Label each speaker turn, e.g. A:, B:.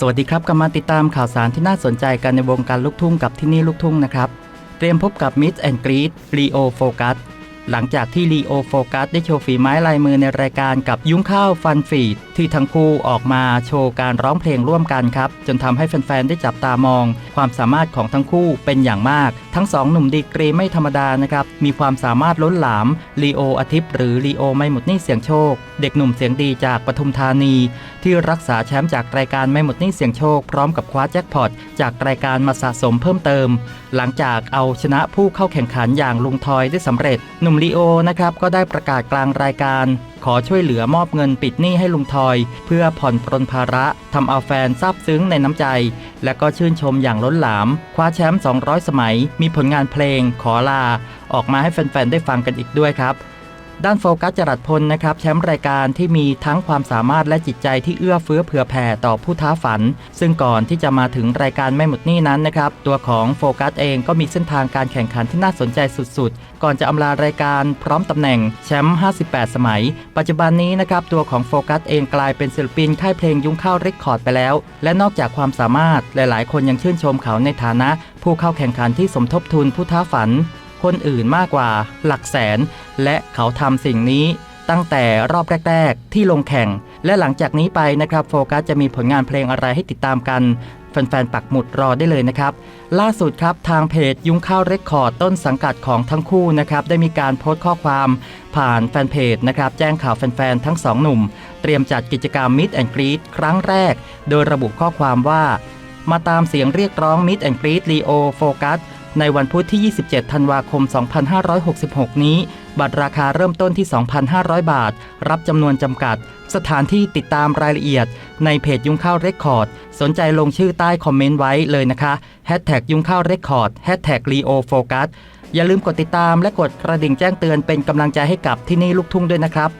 A: สวัสดีครับกลับมาติดตามข่าวสารที่น่าสนใจกันในวงการลูกทุ่งกับที่นี่ลูกทุ่งนะครับ เตรียมพบกับมิสแอนกรีดลีโอโฟกัสหลังจากที่ลีโอโฟกัสได้โชว์ฝีไม้ลายมือในรายการกับยุ้งข้าวฟันฟีดที่ทั้งคู่ออกมาโชว์การร้องเพลงร่วมกันครับ จนทำให้แฟนๆ ได้จับตามอง ความสามารถของทั้งคู่เป็นอย่างมาก ทั้งสองหนุ่มดีกรีไม่ธรรมดานะครับ มีความสามารถล้นหลามลีโออาทิตย์หรือลีโอไม่หมดนี่เสียงโชค เด็กหนุ่มเสียงดีจากปทุมธานี ที่รักษาแชมป์จากรายการไม่หมดนี่เสียงโชค พร้อมกับคว้าแจ็คพอตจากรายการมาสะสมเพิ่มเติม หลังจากเอาชนะผู้เข้าแข่งขันอย่างลุงทอยได้สำเร็จ หนุ่มลีโอนะครับก็ได้ประกาศกลางรายการ ขอช่วยเหลือมอบเงินปิดหนี้ให้ลุงทอย เพื่อผ่อนปรนภาระทำเอาแฟนซาบซึ้งในน้ำใจ และก็ชื่นชมอย่างล้นหลาม คว้าแชมป์200 สมัย มีผลงานเพลงขอลา ออกมาให้แฟนๆได้ฟังกันอีกด้วยครับ ด้านโฟกัสจรัสพลนะครับแชมป์รายการที่มีทั้งความสามารถและจิตใจที่เอื้อเฟื้อเผื่อแผ่ต่อผู้ท้าฝัน ซึ่งก่อนที่จะมาถึงรายการไม่หมดนี้นั้นนะครับ ตัวของโฟกัสเองก็มีเส้นทางการแข่งขันที่น่าสนใจสุดๆ ก่อนจะอำลารายการพร้อมตำแหน่งแชมป์ 58 สมัย ปัจจุบันนี้นะครับตัวของโฟกัสเองกลายเป็นศิลปินค่ายเพลงยุ้งข้าวเรคคอร์ดไปแล้ว และนอกจากความสามารถหลาย ๆ คนยังชื่นชมเขาในฐานะ ผู้เข้าแข่งขันที่สมทบทุนผู้ท้าฝันคนอื่นมากกว่าหลักแสน และเขาทำสิ่งนี้ตั้งแต่รอบแรก ๆ ที่ลงแข่ง และหลังจากนี้ไปนะครับโฟกัสจะมีผลงานเพลงอะไรให้ติดตามกัน แฟนๆ ปักหมุดรอได้เลยนะครับ ล่าสุดครับทางเพจยุ้งข้าวเรคคอร์ดต้นสังกัดของทั้งคู่นะครับ ได้มีการโพสต์ข้อความผ่านแฟนเพจนะครับ แจ้งข่าวแฟนๆ ทั้งสองหนุ่ม เตรียมจัดกิจกรรมมิดแอนกรีดครั้งแรก โดยระบุข้อความว่า มาตามเสียงเรียกร้องมิดแอนกรีดลีโอโฟกัสในวันพุธที่ 27 ธันวาคม 2566 นี้ บัตรราคาเริ่มต้นที่ 2,500 บาท รับจำนวนจำกัด สถานที่ติดตามรายละเอียด ในเพจยุ้งข้าวเรคคอร์ด สนใจลงชื่อใต้คอมเมนต์ไว้เลยนะคะแฮชแท็กยุ้งข้าวเรคคอร์ดแฮชแท็กลีโอโฟกัสอย่าลืมกดติดตามและกดกระดิ่งแจ้งเตือนเป็นกำลังใจให้กับที่นี่ลูกทุ่งด้วยนะครับ